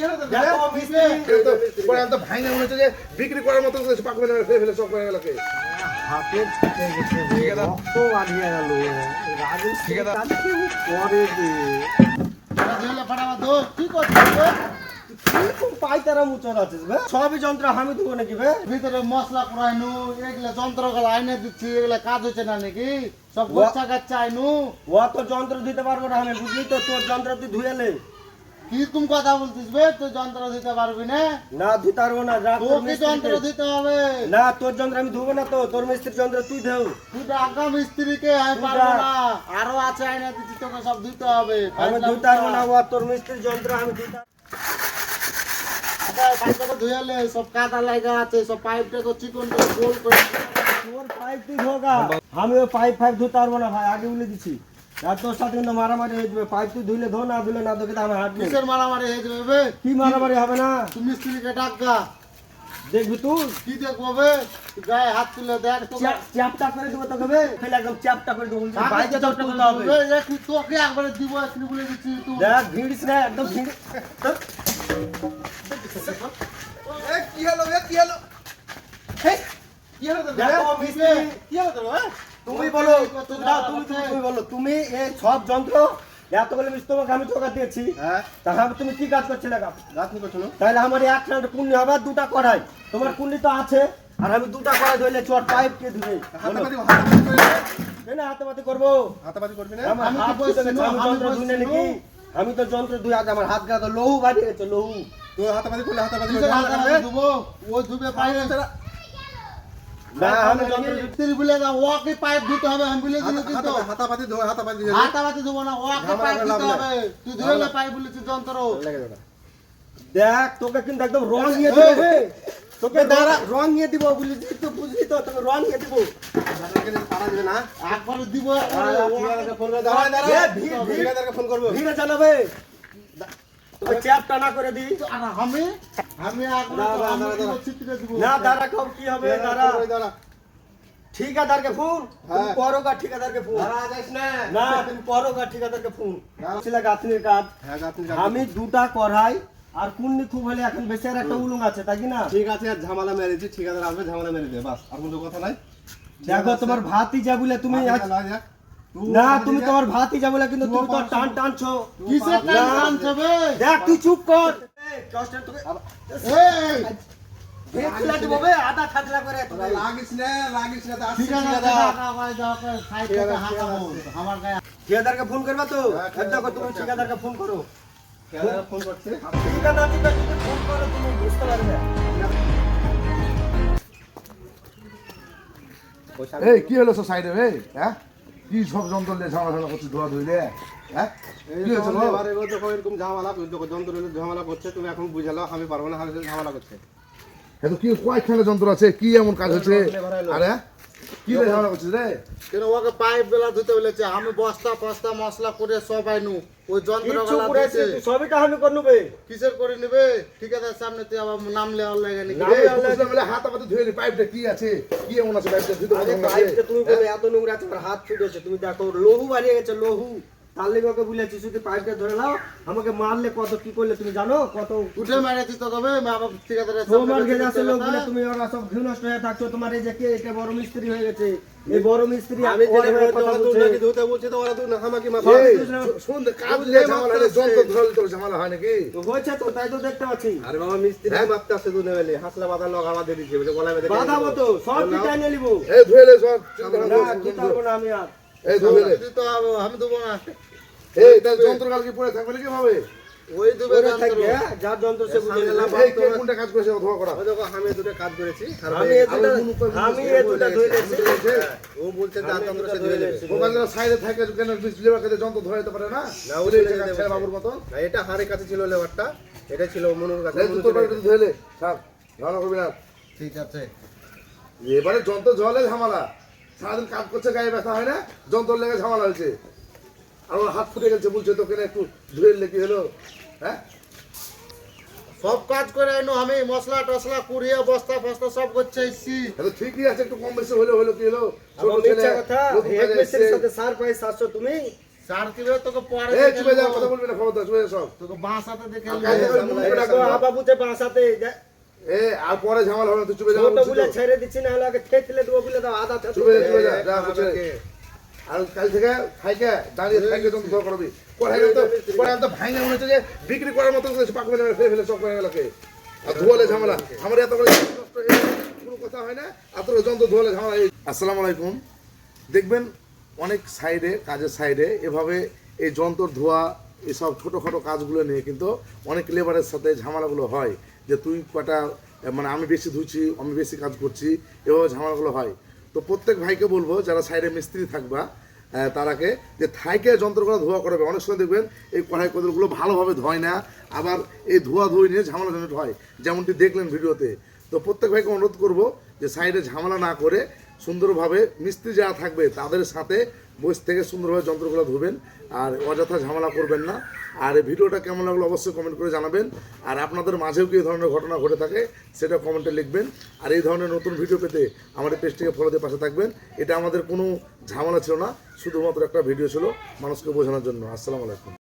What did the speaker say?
হ্যাঁ? মিস্ত্রি। এই তো, পরে আমি তো ভাঙে মনে হচ্ছে যে বিক্রি করার মতো পাকবে না ফেলে ফেলে সব করে হাতে ছুটে গেছে রক্ত বাড়িয়ে গেল রাজেশ ঠিক আছে। কাজ কেউ করে রে? ঝেলে ফাটাবা দো কি করছিস বে? কীরকম পাইতারা মুচর আছিস বে? সবই যন্ত্র আমি দেবো নাকি বে? ভিতরে মশলা করাইনু এগুলা যন্ত্রগুলো আইনে দিচ্ছি এগুলা কাজ হচ্ছে না নাকি? সব গোচ্ছা গাচ্ছা আইনু। ও তো যন্ত্র দিতে পারব না আমি বুঝলি তো? তোর যন্ত্র তুই ধুয়েলে কি তুমি কথা বলছিস বে? তুই যন্ত্র দিতে পারবি না? না ধুতে পারব না যা তোকে যন্ত্র দিতে হবে? না তোর যন্ত্র আমি ধুবো না তো তোর মিস্ত্রির যন্ত্র তুই ধেও তুই টাকা মিস্ত্রিকে আমি পারব না। আরও আছে আইনে দিচ্ছি তোকে সব দিতে হবে। আমি ধুতে পারব না ও তোর মিস্ত্রির যন্ত্র আমি ধুতে পাইপটাকে ধুয়ালে সব কাদা লাগা আছে সব পাইপটাকে চিকন করে গোল করে তোর পাইপ তুই ধোগা। আমি ওই পাইপ ফাইপ ধুতে পারব না ভাই আগে বলে আর তোর সাথে কিন্তু মারামারি হয়ে যাবে। পাইপ তুই ধুইলে ধো না ধুলে না ধোকে তো আমি হাঁটবো। কিসের মারামারি হয়ে যাবে বে? কি মারামারি হবে না? তুই মিস্ত্রিকে ডাকা দেখবি তুই? কি দেখব বে? গায়ে হাত তুলে দেখ চ্যাপটা করে দেবো তোকে বে। ফেলে একদম চ্যাপটা করে দেবো। বাইকে চড়তে তুলতে হবে। কি তোকে একবারে দিব এক্ষুনি বলে দিচ্ছি তুই দেখ ভিড়িস না একদম ভিড় এ, কি হলো এ, কি হলো? হে, কি হলো তোর? কি হলো তোর, হ্যাঁ? তুমি বলো তুমি তুমি বলো তুমি এই সব যন্ত্র তোমাকে আমি চোখা দিয়েছি হ্যাঁ তাহলে তুমি কি কাজ করছিলে গা? রাত নি করছ তাহলে আমার এক সাইড কুন্ডি হবে দুটা কড়াই তোমার কুন্ডি তো আছে আর আমি দুটা কড়াই ধরলে চট পাইপ কে হাতাপাতি না? করব হাতাপাতি করবি না? আমি যন্ত্র ধুই নাকি আমি তো যন্ত্র আগে আমার হাত গায়ে তো লহু বাড়িয়ে গেছে লহু তো হাতাপাতি করলে হাতাপাতি হাতে ধুবো ও ধুবে পাইলে না আমি যন্ত্র বলে দাও ওকে পাইপ দিতে হবে আমি বলে দিলি কিন্তু হাতাপাতি- হাতাপাতি ধো, হাতাপাতি ধো। হাতাবাতি দেবো না ওকে পাইপ দিতে হবে তুই ধুলে পাইপ বলেছিস যন্ত্র দেখ তোকে কিন্তু একদম রং নিয়ে দিব তোকে দাঁড়া রং নিয়ে দিব বুঝলি তো বুঝলি তো তোকে রং নিয়ে দিব না? দিব ফোন করব। ভিড়ে চালাবে তোকে চ্যাপ টানা করে দি আর আমি আমি না দাঁড়া কম কি হবে দাঁড়া। ঠিকাদারকে ফোন তুমি হ্যাঁ। করোগা ঠিকাদারকে ফোন। না। তুমি করোগা ঠিকাদারকে ফোন। ছিল গাঁথনির কাজ। হ্যাঁ, গাঁথনি। আমি দুটা করাই আর কুন্নি খুব হলে এখন বেশি আর একটা উলুং আছে তাই না? ঠিক আছে আর ঝামেলা মেরেছি ঠিকাদার আসবে ঝামেলা মেরে দেবে বাস আর কোনো কথা নাই। দেখো তোমার ভাতই যা বলে তুমি না, তুমি তোমার ভাতই যা বলে কিন্তু তুমি তো টান টানছো। কিসের টান টানছে দেখ তুই চুপ কর। এই, দশটা তোকে এই! ভেদ ফেলা বে, আধা থাকলা করে তোরা লাগিস না লাগিস না ঠিক আছে ঠিকাদার। টাকা দাও কে সাইড থেকে হাঁকাবো আমার গায়ে ঠিকাদারকে ফোন করবা তো? হ্যাঁ, দেখো তুমি ঠিকাদারকে ফোন করো। ঠিকাদার ফোন করছে। ঠিকাদারকে ফোন করো তুমি বুঝতে পারবে। এই কি হলো সব সাইডে ভাই হ্যাঁ? কি সব যন্ত্র নিয়ে ঝামেলা করছিস ধোয়া ধুইলে হ্যাঁ? এরকম ঝামেলা যন্ত্র ঝামেলা করছে তুমি এখন বুঝালো আমি পারব না ঝামেলা করছে। এত কি কয়েকখানে যন্ত্র আছে? কি এমন কাজ হচ্ছে? আরে? কি রে ঝামেলা করছিস রে? কেন ওকে পাইপ বেলা ধুতে বলেছে? আমি বস্তা ফস্তা মশলা করে সব আইনু ওই যন্ত্র কিচ্ছু গলা করে সবই কিসের করে নেবে? ঠিক আছে সামনে তুই আবার নাম লেওয়ার লাগে নাকি? রে? বলে হাত পাতে ধুয়ে নি পাইপটা কি আছে? কি এমন আছে পাইপটা ধুতে পাইপটা তুমি বলে এত নোংরা আছে হাত ছুটেছে। তুমি দেখো লহু বাড়িয়ে গেছে লহু। তার লেগে ওকে শুধু পাইপটা ধরে নাও আমাকে মারলে কত কি করলে তুমি জানো? কত উঠে মেরেছি তো মা বাবা তোমার তুমি ওরা সব ঘৃণ হয়ে থাকছো। তোমার এই যে কে এটা বড় মিস্ত্রি হয়ে গেছে এই বড় মিস্ত্রি আমি হয়ে বলছি, কথা বলছে। নাকি ধুতে বলছে তো ওরা হামাকি মাথা এই, শুন কাজ নিয়ে ঝামেলা হলে যন্ত্র ধরলে তোর ঝামেলা হয় নাকি? তো হয়েছে তো তাই তো দেখতে পাচ্ছি। আরে বাবা মিস্ত্রি মাপতে দুধ নেবেলে হাসলা বাঁধা আমার দিয়ে দিচ্ছে বলে গলায় বেঁধে বাধা মতো সব পিটাই নিয়ে নিবো। এই ধুয়ে লে সব না কি পারব না আমি আর এই ধুয়ে লে আমি দেবো না। এই তার যন্ত্র কাল পড়ে থাকবে নাকি ভাবে? ওই থাকবে হ্যাঁ? যার যন্ত্র সে বুঝে সামনে এই কে কোনটা কাজ করেছে ধোয়া করা? ওই দেখো আমি দুটো কাজ করেছি আমি আমি দুটা লেছি ও বলছে সে লেছি। সাইডে থাকে কেন লেবার কাছে যন্ত্র ধরে যেতে পারে না? ওই। বাবুর মতন। না, এটা হাড়ের কাছে ছিল লেবারটা এটা ছিল মনুর কাছে। করবি না। ঠিক আছে। এবারে যন্ত্র ঝলে ঝামেলা। সারাদিন কাজ করছে গায়ে ব্যথা হয় না যন্ত্র লেগে ঝামেলা হয়েছে। আর ওর হাত ফুটে গেছে বলছে তোকে না একটু ধুয়ে কি হলো? হ্যাঁ? সব কাজ করে আইনু আমি মশলা টসলা কুড়িয়ে বস্তা ফস্তা সব করছে এসছি তাহলে ঠিকই আছে একটু কম বেশি হলো হলো কি হলো? ছোট ছেলে মিথ্যা কথা এক মিস্ত্রির সাথে সার পাই সাতশো তুমি? তোকে পরে যা কথা বলবি না খবরদার চুপে যা সব। তোকে বাসাতে দেখে আর নেব। কালকে তো মুখ রাখো আবাবুতে বাসাতে এ আর পরে ঝামেলা হবে না, তুই চুপে যা ছোট বলে ছেড়ে দিচ্ছি না হলে আগে ঠেকলে দেবো বলে দাও আদা থেতো চুপে চুপে যা, যা, আর কাল থেকে খাইকে দাঁড়িয়ে খাইকে যন্ত্র ধোয়া করবি পরে তো পরে তো ভাঙে মনে হচ্ছে যে বিক্রি করার মতো ফেলে ফেলে সব করে গেলকে আর ধোয়ালে ঝামেলা। আমার এত করে কোনো কথা হয় না। আর তোর যন্ত্র ধোয়ালে ঝামেলা আসসালামু আলাইকুম। দেখবেন অনেক সাইডে কাজের সাইডে এভাবে এই যন্ত্র ধোয়া এসব ছোটোখাটো কাজগুলো নিয়ে কিন্তু অনেক লেবারের সাথে ঝামেলাগুলো হয়। যে তুই কটা মানে আমি বেশি ধুচ্ছি, আমি বেশি কাজ করছি, এভাবে ঝামেলাগুলো হয়। তো প্রত্যেক ভাইকে বলব, যারা সাইডে মিস্ত্রি থাকবা তারাকে যে থাইকে যন্ত্রগুলো ধোয়া করবে, অনেক সময় দেখবেন এই কড়াই কোদলগুলো ভালোভাবে ধোয় না, আবার এই ধোয়া ধুই নিয়ে ঝামেলা ঝঞ্ঝট হয়, যেমনটি দেখলেন ভিডিওতে। তো প্রত্যেক ভাইকে অনুরোধ করব যে সাইডে ঝামেলা না করে সুন্দরভাবে মিস্ত্রি যারা থাকবে, তাদের সাথে বসে থেকে সুন্দরভাবে যন্ত্রগুলো ধুবেন আর অযথা ঝামেলা করবেন না। আর এই ভিডিওটা কেমন লাগল অবশ্যই কমেন্ট করে জানাবেন। আর আপনাদের মাঝেও কি এই ধরনের ঘটনা ঘটে থাকে সেটা কমেন্টে লিখবেন। আর এই ধরনের নতুন ভিডিও পেতে আমাদের পেজটিকে ফলো দিয়ে পাশে থাকবেন। এটা আমাদের কোনো ঝামেলা ছিল না, শুধুমাত্র একটা ভিডিও ছিল মানুষকে বোঝানোর জন্য। আসসালামু আলাইকুম।